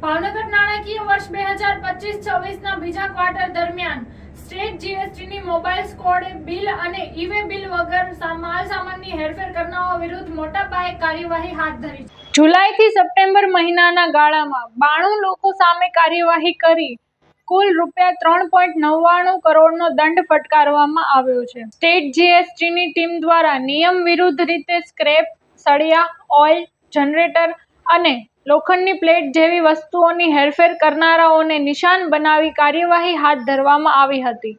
ભાવનગર નાણાકીય વર્ષ બે હજાર ના છવ્વીસના બીજા ક્વાર્ટર દરમિયાન સ્ટેટ જીએસટીની મોબાઈલ સ્કોડે બિલ અને ઈવે બિલ વગર માલ સામાનની હેરફેર કરનારાઓ વિરુદ્ધ મોટા પાયે કાર્યવાહી હાથ ધરી જુલાઈ જુલાઈથી સપ્ટેમ્બર મહિનાના ગાળામાં બાણું લોકો સામે કાર્યવાહી કરી કુલ રૂપિયા ત્રણ પોઈન્ટ નવ્વાણું કરોડનો દંડ ફટકારવામાં આવ્યો છે. સ્ટેટ જીએસટીની ટીમ દ્વારા નિયમ વિરુદ્ધ રીતે સ્ક્રેપ, સળિયા, ઓઇલ, જનરેટર અને લોખંડની પ્લેટ જેવી વસ્તુઓની હેરફેર કરનારાઓને નિશાન બનાવી કાર્યવાહી હાથ ધરવામાં આવી હતી.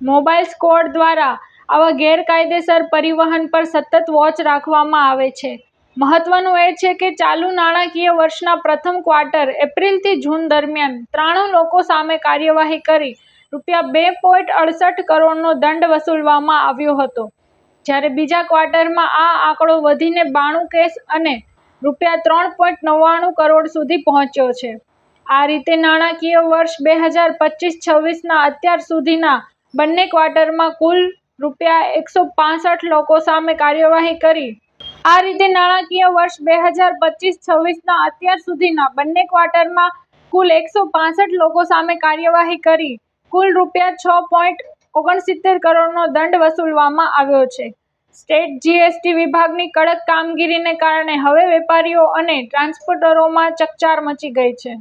મોબાઈલ સ્કોડ દ્વારા આવા ગેરકાયદેસર પરિવહન પર સતત વોચ રાખવામાં આવે છે. મહત્વનું એ છે કે ચાલુ નાણાકીય વર્ષના પ્રથમ ક્વાર્ટર એપ્રિલથી જૂન દરમિયાન ત્રાણું લોકો સામે કાર્યવાહી કરી રૂપિયા બે પોઈન્ટ અડસઠ કરોડનો દંડ વસૂલવામાં આવ્યો હતો. જ્યારે બીજા ક્વાર્ટરમાં આ આંકડો વધીને બાણું કેસ અને રૂપિયા ત્રણ પોઈન્ટ નવ્વાણું કરોડ સુધી પહોંચ્યો છે. આ રીતે નાણાકીય વર્ષ બે હજાર પચીસ છવ્વીસના અત્યાર સુધીના બંને ક્વાર્ટરમાં કુલ રૂપિયા એકસો પાસઠ લોકો સામે કાર્યવાહી કરી. આ રીતે નાણાકીય વર્ષ બે હજાર પચીસ છવ્વીસના અત્યાર સુધીના બંને ક્વાર્ટરમાં કુલ એકસો પાસઠ લોકો સામે કાર્યવાહી કરી. કુલ રૂપિયા છ પોઈન્ટ ઓગણસિત્તેર કરોડનો દંડ વસૂલવામાં આવ્યો છે. સ્ટેટ જીએસટી વિભાગની કડક કામગીરીને કારણે હવે વેપારીઓ અને ટ્રાન્સપોર્ટરોમાં ચકચાર મચી ગઈ છે.